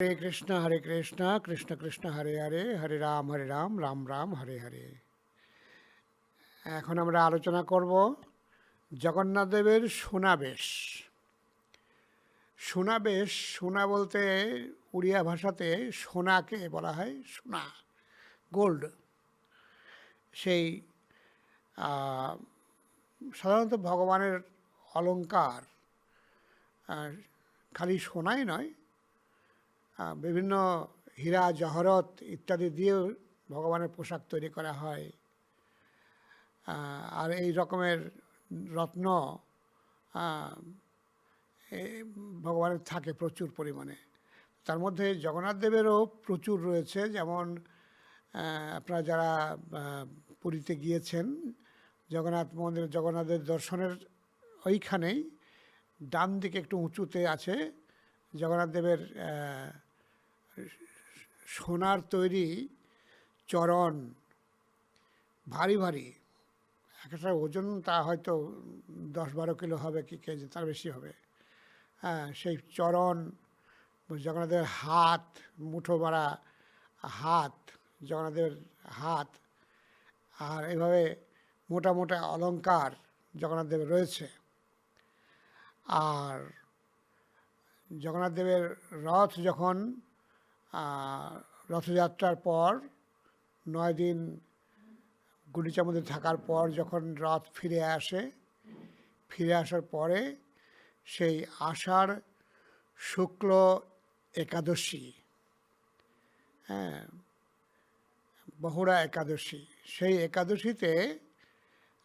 হরে কৃষ্ণ হরে কৃষ্ণ কৃষ্ণ কৃষ্ণ, হরে হরে হরে রাম হরে রাম রাম রাম, হরে হরে। এখন আমরা আলোচনা করব জগন্নাথদেবের সোনাবেশ। সোনাবেশ, সোনা বলতে উড়িয়া ভাষাতে সোনাকে বলা হয়, সোনা, গোল্ড। সেই সাধারণত ভগবানের অলংকার আর খালি সোনাই নয় বিভিন্ন হীরা, জহরত ইত্যাদি দিয়েও ভগবানের পোশাক তৈরি করা হয়। আর এই রকমের রত্ন ভগবানের থাকে প্রচুর পরিমাণে। তার মধ্যে জগন্নাথ দেবেরও প্রচুর রয়েছে, যেমন আপনারা যারা পুরীতে গিয়েছেন, জগন্নাথ মন্দির, জগন্নাথের দর্শনের ওইখানেই ডান দিকে একটু উঁচুতে আছে, জগন্নাথ দেবের সোনার তৈরি চরণ ভারী ভারী। একটা ওজন তা হয়তো দশ বারো কিলো হবে কি কেজি, তার বেশি হবে। হ্যাঁ সেই চরণ জগন্নাথের হাত, মুঠো মারা হাত জগন্নাথের হাত, আর এভাবে মোটা মোটা অলংকার জগন্নাথ দেবের রয়েছে, আর জগন্নাথ দেবের রথ যখন রথযাত্রার পর নয় দিন গুলিচার মধ্যে থাকার পর যখন রথ ফিরে আসে, ফিরে আসার পরে সেই আষাঢ় শুক্ল একাদশী হ্যাঁ বহুরা একাদশী, সেই একাদশীতে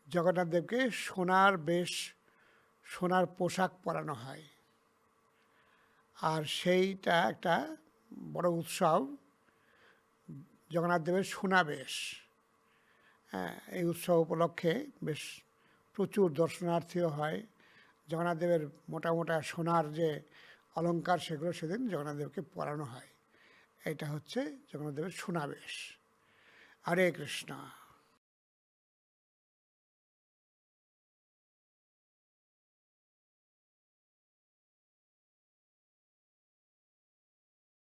জগন্নাথ দেবকে সোনার বেশ, সোনার পোশাক পরানো হয়। আর সেইটা একটা বড় উৎসব, জগন্নাথ দেবের সোনাবেশ। হ্যাঁ এই উৎসব উপলক্ষে বেশ প্রচুর দর্শনার্থীও হয়। জগন্নাথ দেবের মোটা মোটা সোনার যে অলঙ্কার সেগুলো সেদিন জগন্নাথ দেবকে হয়। এটা হচ্ছে জগন্নাথ দেবের সোনাবেশ। হরে কৃষ্ণ।